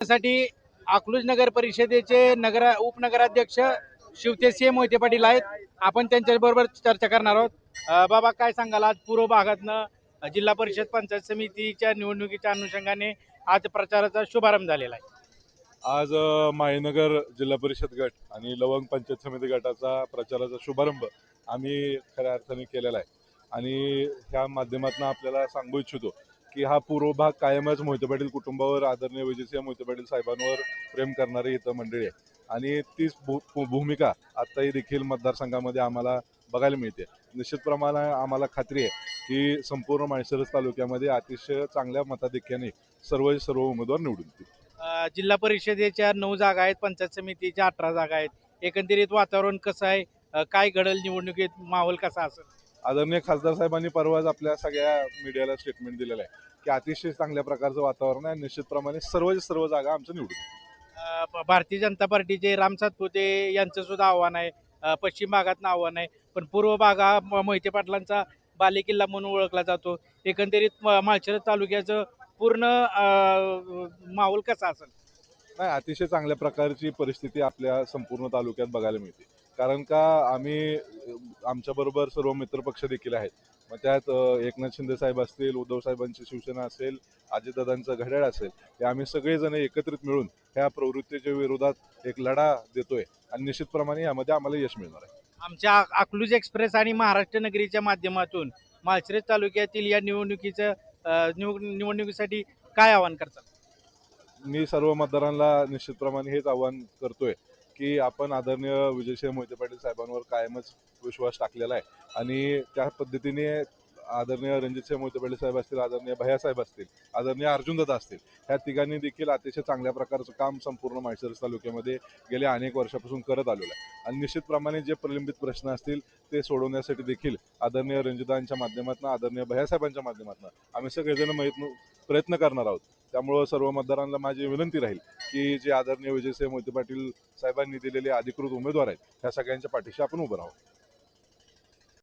साठी अकलूज नगर परिषदेचे नगर उपनगराध्यक्ष शिवतेसिंह मोहिते पाटील आहेत. आपण त्यांच्या बरोबर चर्चा करणार आहोत. बाबा काय सांगाल? आज पूर्व भागातनं जिल्हा परिषद पंचायत समितीच्या निवडणुकीच्या अनुषंगाने आज प्रचाराचा शुभारंभ झालेला आहे. आज मायनगर जिल्हा परिषद गट आणि लवंग पंचायत समिती गटाचा प्रचाराचा शुभारंभ आम्ही खऱ्या अर्थाने केलेला आहे. आणि ह्या माध्यमातून आपल्याला सांगू इच्छितो की हा पूर्व भाग कायमच मोहिते पाटील कुटुंबावर आदरणीय विजयसिंह मोहिते पाटील साहेबांवर प्रेम करणारी इथं मंडळी आहे. आणि तीच भू भूमिका आत्ताही देखील मतदारसंघामध्ये आम्हाला बघायला मिळते. निश्चितप्रमाणे आम्हाला खात्री आहे की संपूर्ण माळशिरस तालुक्यामध्ये अतिशय चांगल्या मताधिक्याने सर्व सर्व उमेदवार निवडून येतील. जिल्हा परिषदेच्या नऊ जागा आहेत पंचायत समितीच्या अठरा जागा आहेत. एकंदरीत वातावरण कसं आहे? काय घडल निवडणुकीत? माहोल कसा असेल? आदरणीय खासदार साहेबांनी परवाच आपल्या सगळ्या मीडियाला स्टेटमेंट दिलेलं आहे की अतिशय चांगल्या प्रकारचं वातावरण आहे. निश्चितप्रमाणे सर्व सर्व जागा आमच्या निवडून भारतीय जनता पार्टीचे राम सातपुते यांचं सुद्धा आव्हान आहे. पश्चिम भागातनं आव्हान आहे. पण पूर्व भाग हा मोहिते पाटलांचा बालेकिल्ला म्हणून ओळखला जातो. एकंदरीत माळशिरस तालुक्याचं पूर्ण माहोल कसा असेल? नाही अतिशय चांगल्या प्रकारची परिस्थिती आपल्या संपूर्ण तालुक्यात बघायला मिळते. कारण का आम्ही आमच्याबरोबर सर्व मित्रपक्ष देखील आहेत. मग त्यात एकनाथ शिंदे साहेब असतील उद्धव साहेबांची शिवसेना असेल अजितदादांचं घड्याळ असेल हे आम्ही सगळेजण एकत्रित मिळून ह्या प्रवृत्तीच्या विरोधात एक लढा देतोय. आणि निश्चितप्रमाणे यामध्ये आम्हाला यश मिळणार आहे. आमच्या अकलूज एक्सप्रेस आणि महाराष्ट्र नगरीच्या माध्यमातून माळशिरस तालुक्यातील या निवडणुकीचं निवडणुकीसाठी काय आवाहन करतात मी सर्व मतदारांना निश्चितप्रमाणे हेच आवाहन करतोय. की आपण आदरणीय विजयसिंह मोहिते पाटील साहेबांवर कायमच विश्वास टाकलेला आहे. आणि त्या पद्धतीने आदरणीय रणजितसिंह मोहिते साहेब असतील आदरणीय भैया साहेब असतील आदरणीय अर्जुनदादा असतील ह्या तिघांनी देखील अतिशय चांगल्या प्रकारचं काम संपूर्ण माळशिरस तालुक्यामध्ये गेल्या अनेक वर्षापासून करत आलेलं आहे. आणि निश्चितप्रमाणे जे प्रलंबित प्रश्न असतील ते सोडवण्यासाठी देखील आदरणीय रणजितांच्या माध्यमातून आदरणीय भैयासाहेबांच्या माध्यमातून आम्ही सगळेजण प्रयत्न प्रयत्न करणार आहोत. त्यामुळं सर्व मतदारांना माझी विनंती राहील की जे आदरणीय विजयसिंह मोहिते पाटील साहेबांनी दिलेले अधिकृत उमेदवार आहेत त्या सगळ्यांच्या पाठीशी आपण उभं राहू